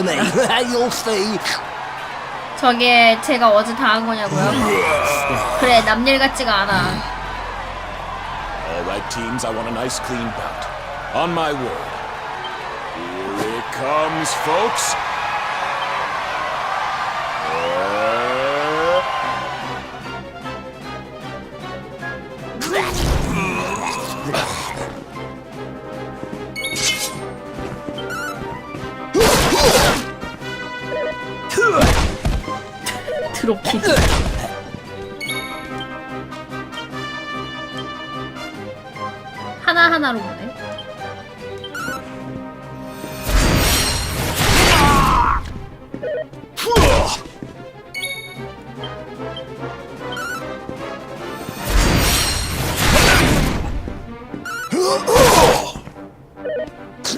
to me. You'll see. 저게 제가 어제 당한 거냐고요? 그래 남일 같지가 않아. All right, teams, I want a nice clean bout. On my word. Here it comes, folks. 드롭킥. 하나 하나로 보네.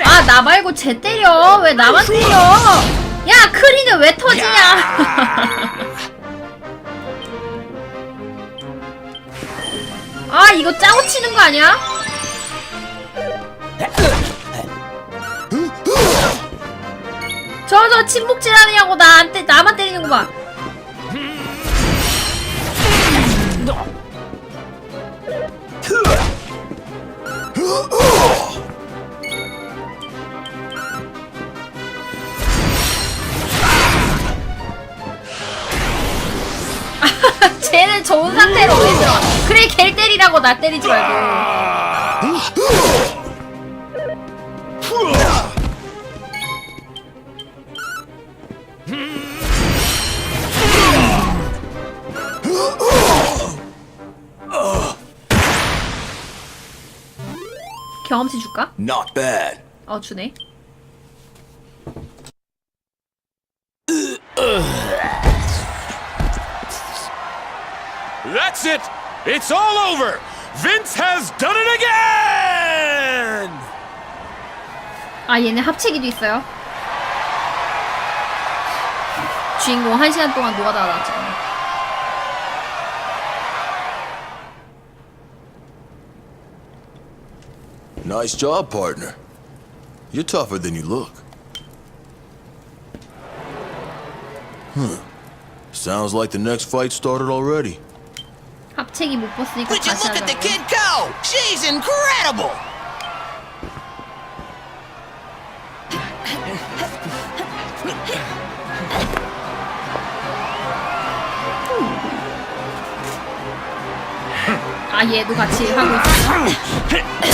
아, 나 말고 쟤 때려. 왜 나만 때려? 야, 크리는 왜 터지냐? 아, 이거 짜고 치는 거 아니야? 저, 저, 침묵질 하느냐고, 나한테, 나만 때리는 거 봐. 쟤는 좋은 상태로 왜 들어? 그래, 걔를 때리라고, 나 때리지 말고. 경험치 줄까? Not bad. 어, 주네. that's it! It's all over! Vince has done it again! 아 얘네 합체기도 있어요. 주인공 한 시간 동안 노가다 나왔잖아. Nice job, partner. You're tougher than you look. Hmm. Sounds like the next fight started already. 합체기 못 봤으니까 Would you 다시 look at the 하자고. kid go? She's incredible. 아 얘도 같이 하고 있어.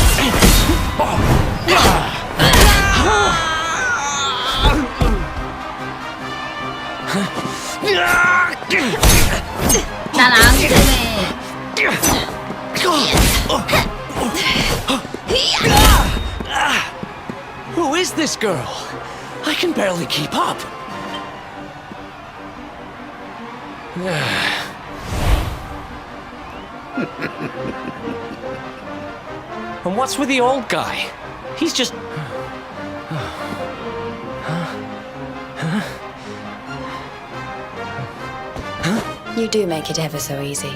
난 앙금해. who is this girl? I can barely keep up. And what's with the old guy? He's just. You do make it ever so easy.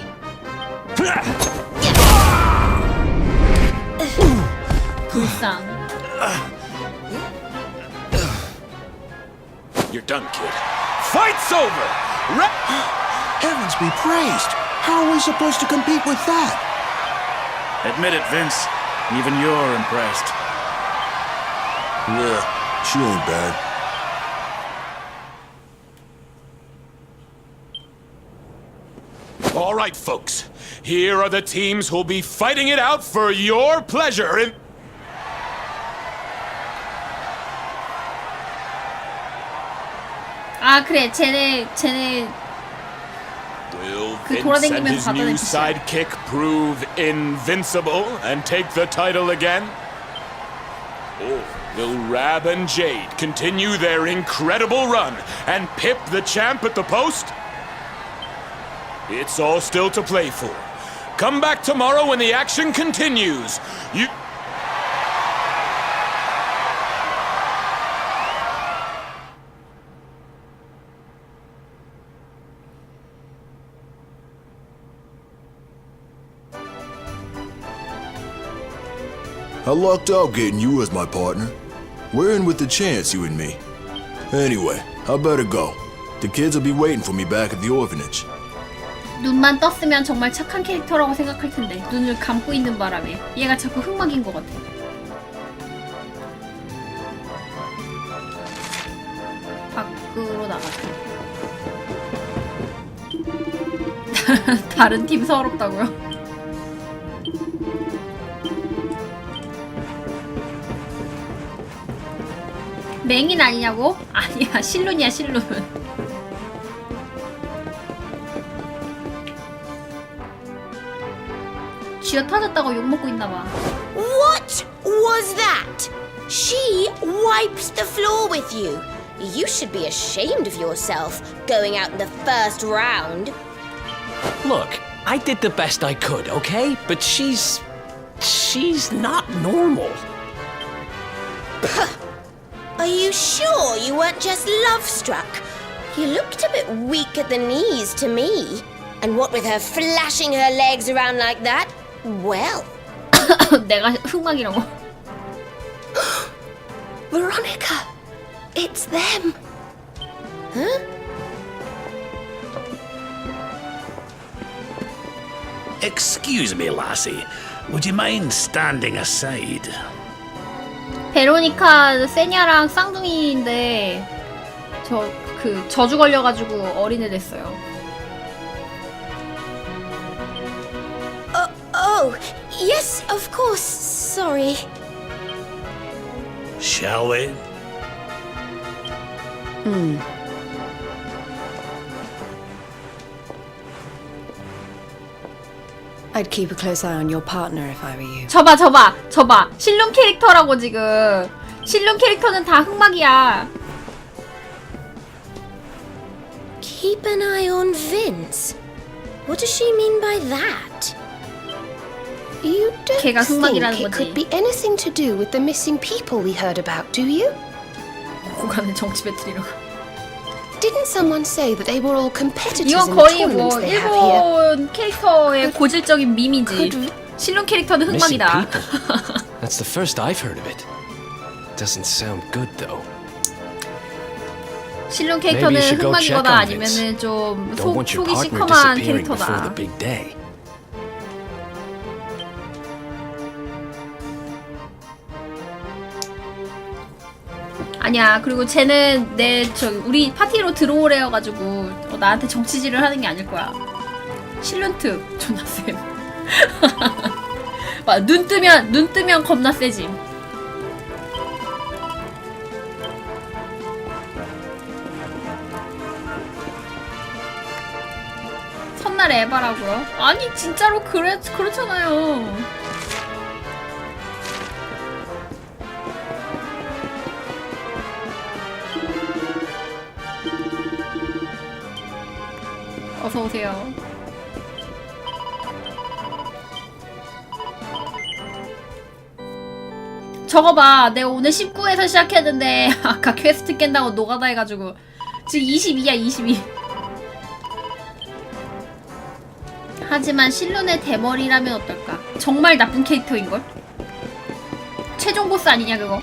불쌍. You're done, kid. Fight's over! Re- Heavens be praised. How are we supposed to compete with that? Admit it, Vince. Even you're impressed. Yeah, she ain't bad. All right, folks. Here are the teams who'll be fighting it out for your pleasure 아 그래 쟤네 쟤네 Will 그 Vince and 돌아다니면서 his 봤던 new 에피소드. sidekick prove invincible and take the title again? Or will Rab and Jade continue their incredible run and pip the champ at the post? It's all still to play for. Come back tomorrow when the action continues. You. I lucked out getting you as my partner. We're in with the chance, you and me. Anyway, I better go. The kids will be waiting for me back at the orphanage. 눈만 떴으면 정말 착한 캐릭터라고 생각할 텐데 눈을 감고 있는 바람에 얘가 자꾸 흑막인 것 같아. 밖으로 나가자. 다른 팀 서럽다고요? 맹인 아니냐고? 아니야 실눈이야 실눈. 쥐어 터졌다고 욕먹고 있나봐. What was that? She wipes the floor with you. You should be ashamed of yourself going out in the first round. Look, I did the best I could, okay? But she's. she's not normal. Are you sure you weren't just love struck? You looked a bit weak at the knees to me. And what with her flashing her legs around like that? Well, 내가 흑막이라고. Veronica, it's them. Huh? Excuse me, lassie. Would you mind standing aside? 베로니카 세냐랑 쌍둥이인데 저 그 저주 걸려가지고 어린애 됐어요. Oh, oh, yes, of course. Sorry. Shall we? I'd keep a close eye on your partner if I were you. 저봐 저봐 저봐 실눈 캐릭터라고 지금 실눈 캐릭터는 다 흑막이야. Keep an eye on Vince. What does she mean by that? You don't 걔가 think 흑막이라는 it 거지. could be anything to do with the missing people we heard about, do you? 구간의 정치 배틀이라고. Didn't someone say that they were all competitors 이건 in the 거의 tournaments 뭐 they have here? 일본 캐릭터의 고질적인 밈이지. Could 실눈 캐릭터는 Missing 흑막이다. people. That's the first I've heard of it. Doesn't sound good though. 실눈 Maybe 캐릭터는 you should go check 흑막이거나 on Vince. 아니면은 좀 Don't 속, want your 속이 partner 시커먼 disappearing before the 캐릭터다. big day. 아니야. 그리고 쟤는 내저 우리 파티로 들어오래요 가지고 어, 나한테 정치질을 하는 게 아닐 거야. 실눈특 존나 쎄. 막, 눈 뜨면 눈 뜨면 겁나 세짐. 첫날 에바라고요? 아니 진짜로 그래 그렇잖아요. 어서 오세요. 저거 봐. 내가 오늘 19에서 시작했는데 아까 퀘스트 깬다고 노가다 해가지고 지금 22야 22. 하지만 실론의 대머리라면 어떨까? 정말 나쁜 캐릭터인걸? 최종 보스 아니냐 그거?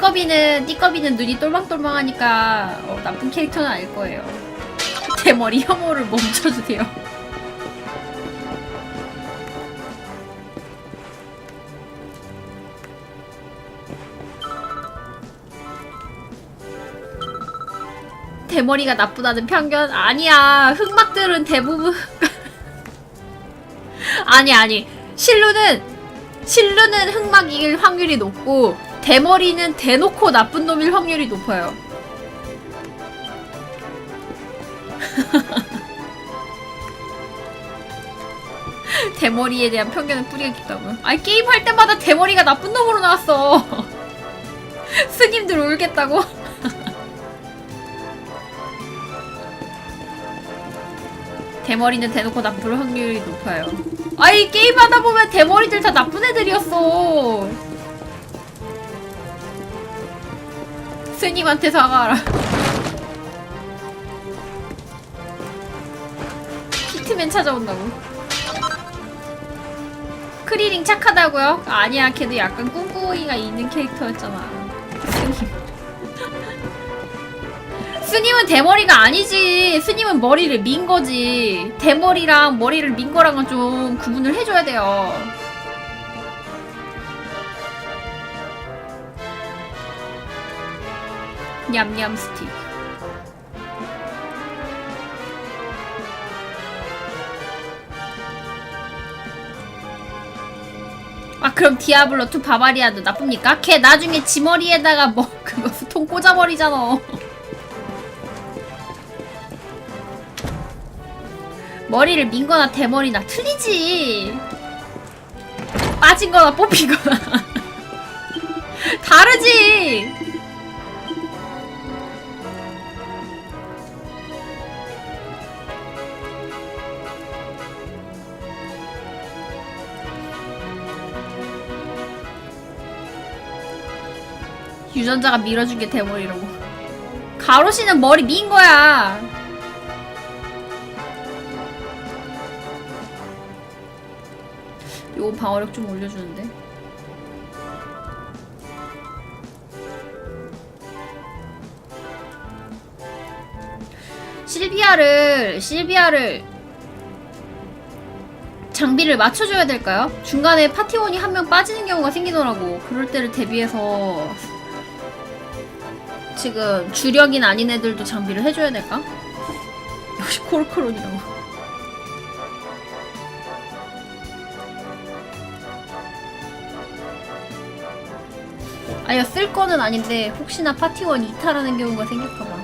띠꺼비는 띠꺼비는 눈이 똘망똘망하니까 어, 나쁜 캐릭터는 아닐 거예요. 대머리 혐오를 멈춰주세요. 대머리가 나쁘다는 편견 아니야. 흑막들은 대부분 아니 아니 실루는 실루는 흑막일 확률이 높고 대머리는 대놓고 나쁜 놈일 확률이 높아요. 대머리에 대한 편견을 뿌리가 깊다고요? 아니 게임 할 때마다 대머리가 나쁜 놈으로 나왔어. 스님들 울겠다고? 대머리는 대놓고 나쁠 확률이 높아요. 아이 게임 하다 보면 대머리들 다 나쁜 애들이었어. 스님한테 사과하라. 피트맨 찾아온다고. 크리링 착하다고요? 아니야, 걔도 약간 꿍꿍이가 있는 캐릭터였잖아. 스님. 스님은 대머리가 아니지. 스님은 머리를 민 거지. 대머리랑 머리를 민 거랑은 좀 구분을 해줘야 돼요. 냠냠 스틱. 아 그럼 디아블로 2 바바리아도 나쁩니까? 걔 나중에 지 머리에다가 뭐 그거 수통 꽂아버리잖아 머리를 민거나 대머리나 틀리지 빠진거나 뽑히거나 다르지 유전자가 밀어준 게 대머리라고. 가로 씨는 머리 민 거야. 요거 방어력 좀 올려주는데. 실비아를 실비아를 장비를 맞춰줘야 될까요? 중간에 파티원이 한 명 빠지는 경우가 생기더라고. 그럴 때를 대비해서 지금 주력인 아닌 애들도 장비를 해줘야 될까? 역시 코르크론이라고. 아니요 쓸 거는 아닌데 혹시나 파티원 이탈하는 경우가 생길까봐.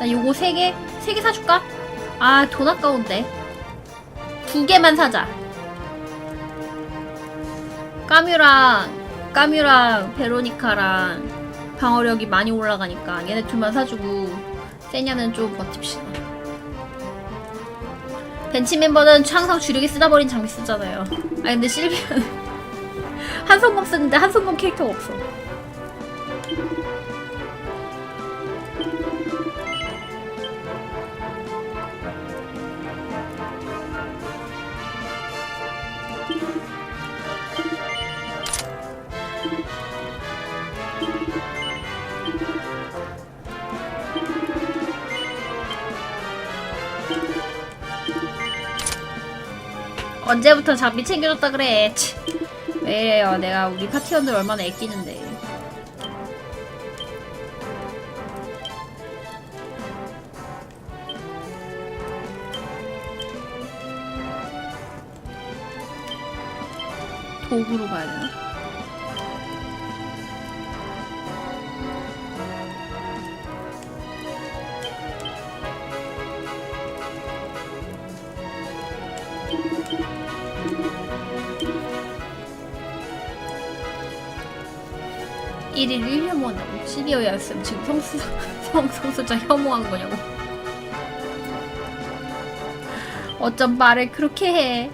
나 요거 세 개, 세 개 사줄까? 아 돈 아까운데. 두 개만 사자. 까뮤랑 까뮤랑 베로니카랑 방어력이 많이 올라가니까 얘네 둘만 사주고 세냐는 좀 버팁시다. 벤치 멤버는 항상 주력이 쓰다 버린 장비 쓰잖아요. 아 근데 실비아는 한손검 쓰는데 한손검 캐릭터가 없어. 언제부터 장비 챙겨줬다 그래. 치. 왜 이래요? 내가 우리 파티원들 얼마나 애끼는데. 도구로 가야 되나? 일일 1혐오하고 12호였으면 지금 성수, 성, 성수자 혐오한 거냐고. 어쩜 말을 그렇게 해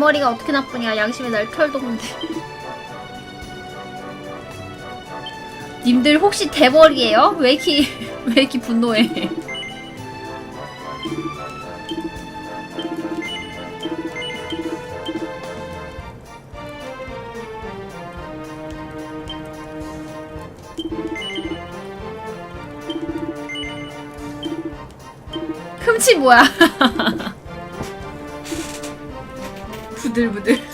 머리가 어떻게 나쁘냐 양심의 날 털도는데. 님들 혹시 대머리예요? 왜 이렇게 왜 이렇게 분노해? 흠치 뭐야 부들부들.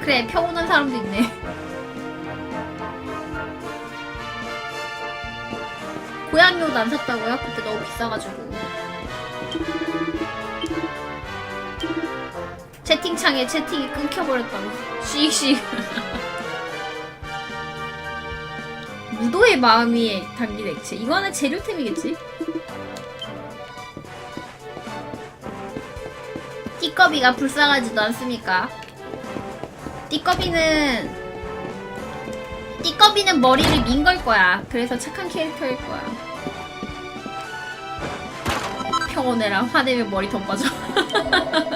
그래 평온한 사람도 있네. 고양이 옷 안 샀다고요? 그때 너무 비싸가지고. 채팅창에 채팅이 끊겨버렸다고. 씩 씩 무도의 마음이 담긴 액체. 이거는 재료템이겠지? 띠꺼비가 불쌍하지도 않습니까? 띠꺼비는 띠꺼비는 머리를 민 걸 거야. 그래서 착한 캐릭터일 거야. 평온해라. 화내면 머리 더 빠져.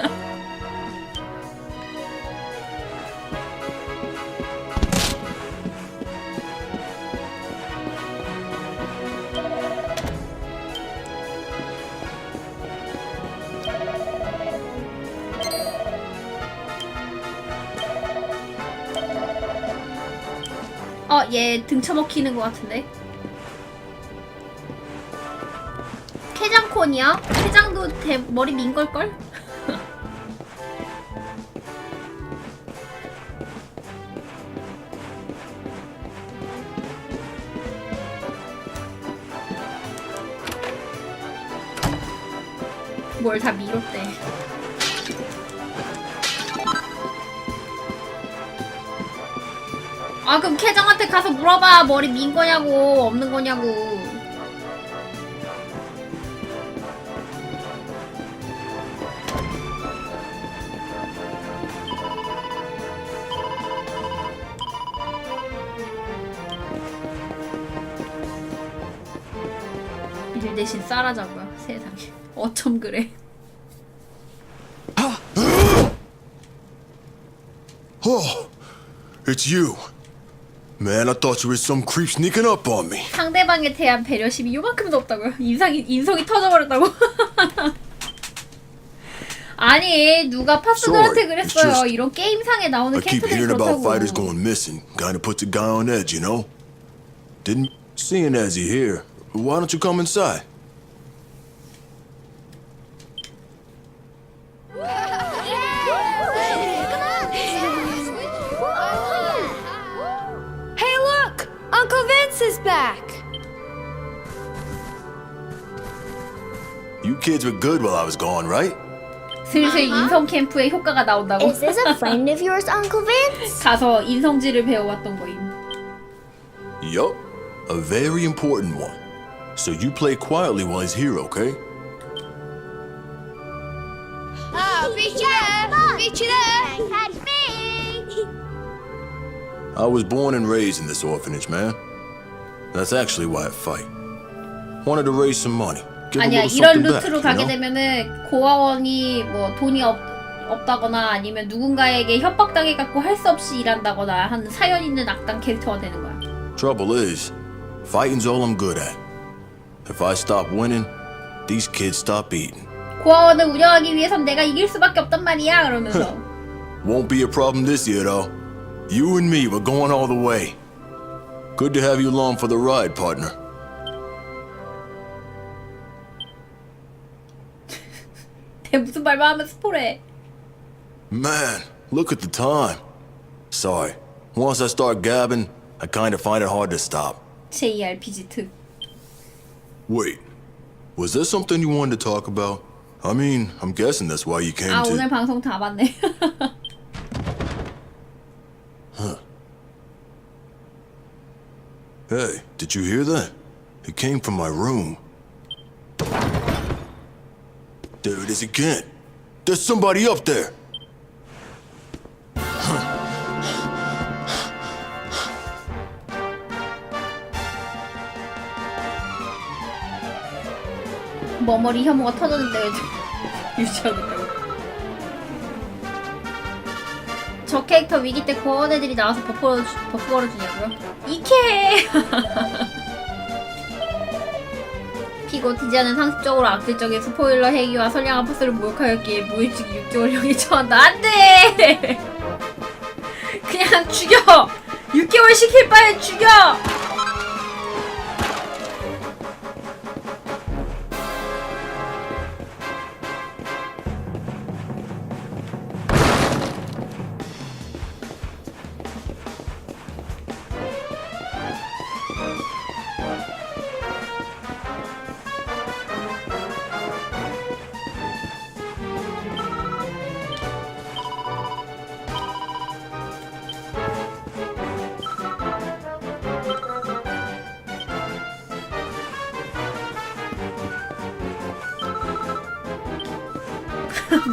어, 얘등 처먹히는 것 같은데? 캐장콘이야? 캐장도 대, 머리 민 걸걸? 뭘 다 밀었대. 아 그럼 캐정한테 가서 물어봐. 머리 민 거냐고 없는 거냐고. 일 대신 쌀하자고요 세상에. 어쩜 그래. Oh, it's you. Man, I thought you were some creep sneaking up on me. 상대방에 대한 배려심이 요만큼도 없다고요 인상이 인성이 터져버렸다고 아니 누가 파스들한테 그랬어요 이런 게임상에 나오는 I keep 캐릭터들이 hearing about 그렇다고 fighters going missing. Kinda puts a guy on edge, you know? Didn't seeing as you here. Why don't you come inside? kids were good while I was gone, right? 슬슬 인성 캠프의 효과가 나온다고 Is this a friend of yours, Uncle Vince? 가서 인성질을 배워왔던 거임 Yup. A very important one. So you play quietly while he's here, okay? Oh, beat you there! Beat you there! Catch me! I was born and raised in this orphanage, man. That's actually why I fight. Wanted to raise some money. 아니야 이런 루트로 가게? 되면은 고아원이 뭐 돈이 없, 없다거나 아니면 누군가에게 협박당해 갖고 할 수 없이 일한다거나 하는 사연 있는 악당 캐릭터가 되는 거야 Trouble is, fighting's all I'm good at. If I stop winning, these kids stop eating. 고아원을 운영하기 위해선 내가 이길 수밖에 없단 말이야 그러면서 Won't be a problem this year, though. You and me, we're going all the way. Good to have you along for the ride, partner. 무슨 말만 하면 스포래 Man, look at the time. Sorry. Once I start gabbing, I kind of find it hard to stop. JRPG 특 Wait, was there something you wanted to talk about? I mean, I'm guessing that's why you came 아 to. 오늘 방송 다 봤네 Hey, did you hear that? It came from my room. There it is again. There's somebody up there. 머머리 혐오가 터졌는데 있다고 저 캐릭터 위기 때 고아원 애들이 나와서 버프 걸어, 버프 걸어주냐고요? 이케! 피고 디자는 상습적으로 악질적인 스포일러 행위와 선량한 파스를 모욕하였기에 무일찍 6개월형에 처한다 안 돼! 그냥 죽여! 6개월 시킬 바에 죽여!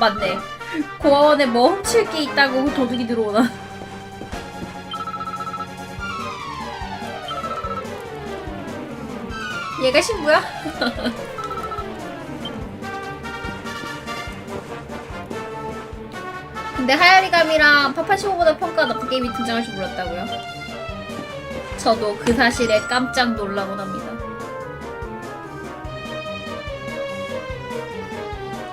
맞네. 고아원에 뭐 훔칠 게 있다고 도둑이 들어오나? 얘가 신부야? 근데 하야리감이랑 파파시오보다 평가가 높은 게임이 등장할 줄 몰랐다고요? 저도 그 사실에 깜짝 놀라곤 합니다.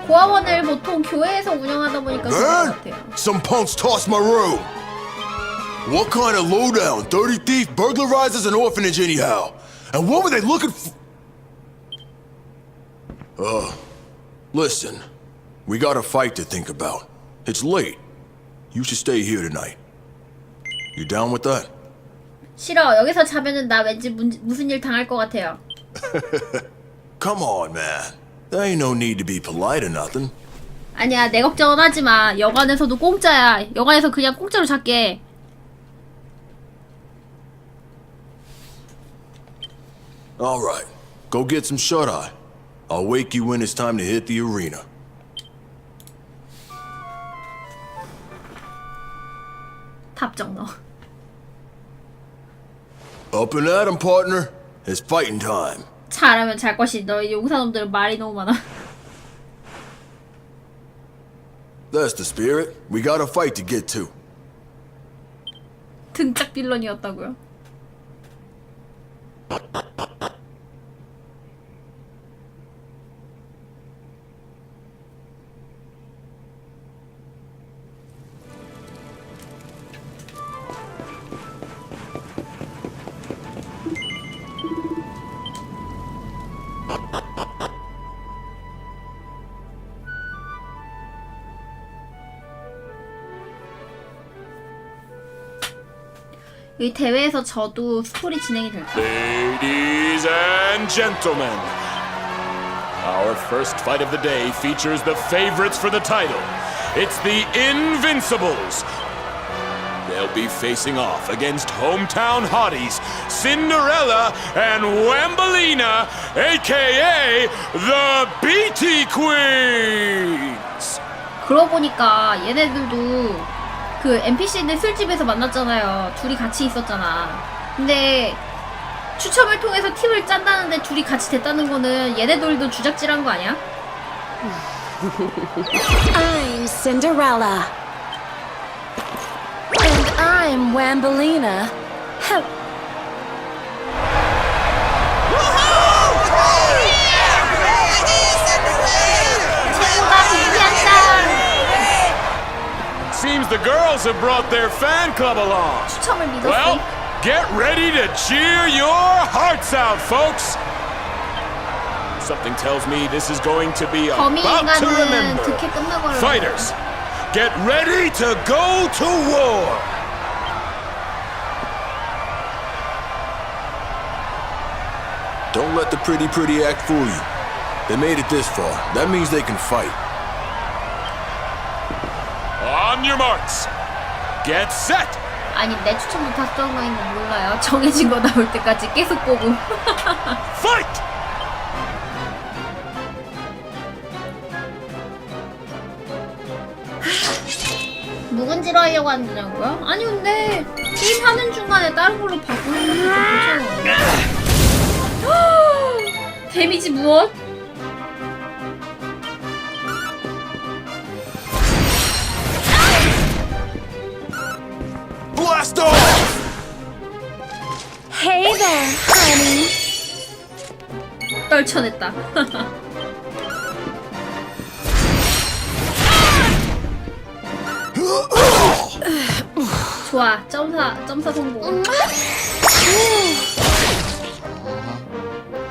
고아원을 보통 교회에서 운영하다 보니까 그런 것 Man, 같아요. some punks tossed my room. What kind of lowdown, dirty thief burglarizes an orphanage anyhow? And what were they looking for? Uh, listen, we got a fight to think about. It's late. You should stay here tonight. You down with that? 싫어. 여기서 자면은 나 왠지 문, 무슨 일 당할 것 같아요. Come on, man. There ain't no need to be polite or nothing. 아니야, 내 걱정은 하지 마. 여관에서도 공짜야. 여관에서 그냥 공짜로 잡게. All right, go get some shut eye. I'll wake you when it's time to hit the arena. 답정 너. Up and at 'em, partner. It's fighting time. 잘하면 잘 것이. 너희 용사놈들은 말이 너무 많아. That's the spirit. We got a fight to get to. 등짝 빌런이었다고요. 이 대회에서 저도 스토리 진행이 될까? Ladies and gentlemen, our first fight of the day features the favorites for the title. It's the Invincibles. They'll be facing off against hometown hotties Cinderella and Wambolina, aka the BT Queens. 그러고 보니까 얘네들도 그 NPC들 술집에서 만났잖아요. 둘이 같이 있었잖아. 근데 추첨을 통해서 팀을 짠다는데 둘이 같이 됐다는 거는 얘네들도 주작질한 거 아니야? I'm Cinderella. And I'm Wambolina. seems the girls have brought their fan club along. Well, get ready to cheer your hearts out, folks. Something tells me this is going to be about to remember. Fighters, get ready to go to war. Don't let the pretty pretty act fool you. They made it this far. That means they can fight. Your marks. Get set. 아니 내 추천도 다 정해진 거 몰라요. 정해진 거 나올 때까지 계속 보고. Fight! 묵은지로 하려고 한다고요? 아니 근데 게임 하는 중간에 다른 걸로 바꾸는 것도 괜찮아. 데미지 무엇? 떨쳐냈다. 좋아, 점사, 점사 성공.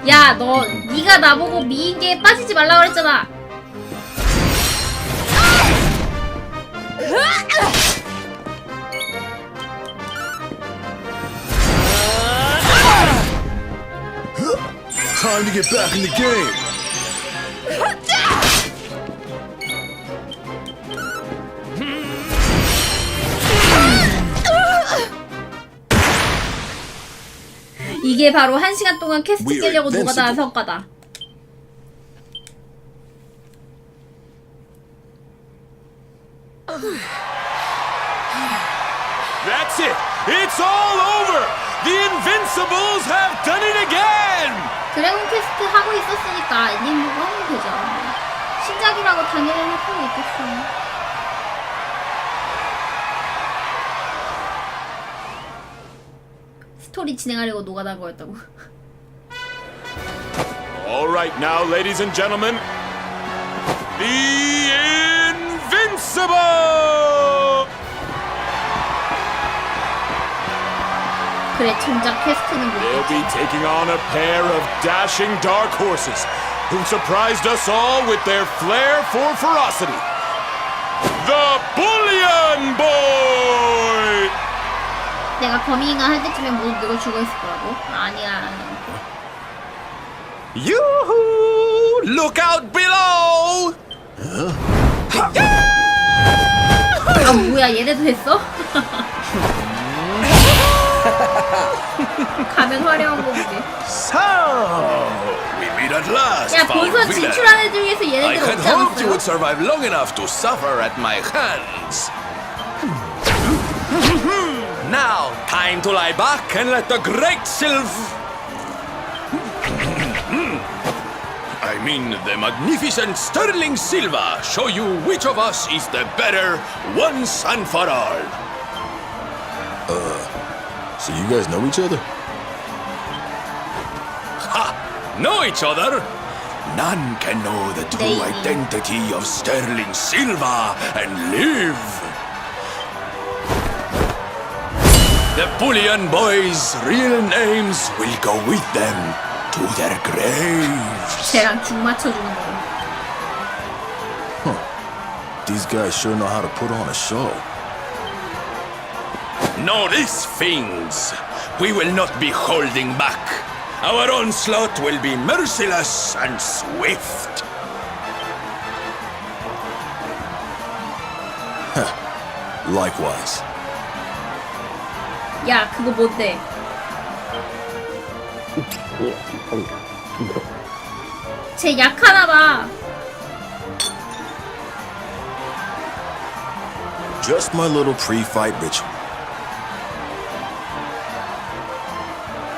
야, 너, 네가 나보고 미인계에 빠지지 말라 그랬잖아. Time to get back in the game. 이게 바로 한 시간 동안 퀘스트 We're 깨려고 노가다 한 invincible. 성과다. That's it. It's all over. The Invincibles have done it again. 퀘스트 하고 있었으니까 엔딩 보고 하면 되죠. 신작이라고 당연히 할 필요 있겠어. 스토리 진행하려고 노가다 거였다고. All right, now, ladies and gentlemen, the Invincible. 그래 정작 퀘스트는 They'll 못 be taking on a pair of dashing dark horses who surprised us all with their flair for ferocity. The Bullion Boy! 내가 범인인가 할 때쯤에 모두 누가 죽어 있을 거라고? 아니야. Yoo-hoo! Look out below! 아 뭐야 얘네도 했어? 가면 화려한 거 보지. So, we meet at last, 야 foul 본선 villain. 진출한 애 중에서 I 얘네들 had 없지 hoped you 않았어요? would survive long enough to suffer at my hands. now, time to lie back and let the great Sylv. I mean, the magnificent Sterling Silva show you which of us is the better once and for all. So you guys know each other? Ha! Know each other? None can know the true Maybe. identity of Sterling Silva and live. The Bullion Boys' real names will go with them to their graves. 쟤랑 죽 맞춰주는 거. These guys sure know how to put on a show. Know this, fiends. We will not be holding back. Our onslaught will be merciless and swift. Likewise. 야 그거 뭔데? 쟤 약하나 봐. Just my little pre-fight ritual.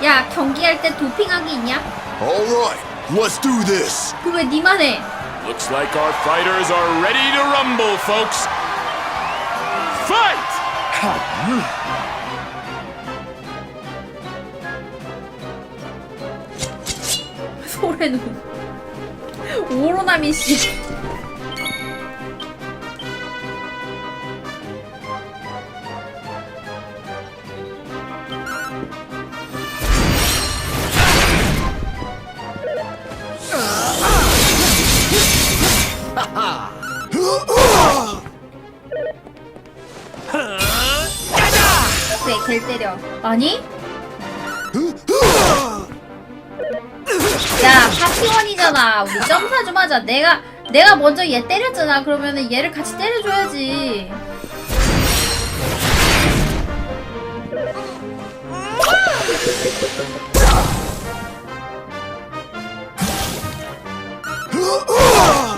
야 경기할 때 도핑하기 있냐? All right, let's do this. 그왜 니만 해? Looks like our fighters are ready to rumble, folks. Fight! 소래는 오로나미 씨. 하자 내가 내가 먼저 얘 때렸잖아. 그러면은 얘를 같이 때려줘야지.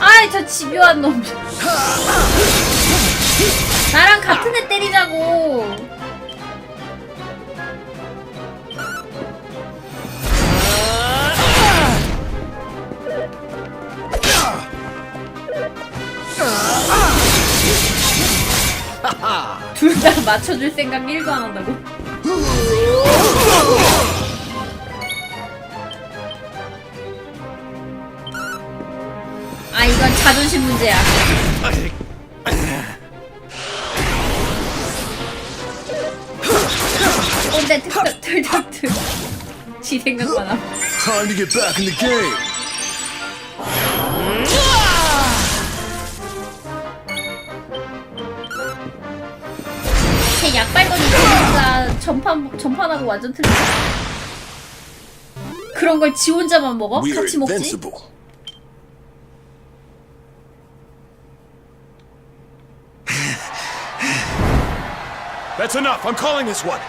아이 저 집요한 놈. 나랑 같은 애 때리자고 둘다 맞춰줄 생각 1도 안 한다고? 아 이건 자존심 문제야 꼰대 특특 틀특특 지 생각만 함 Time to get. 전판 전판하고 완전 틀려. 그런 걸 지 혼자만 먹어? 같이 먹지? invincible. That's enough. I'm calling this one.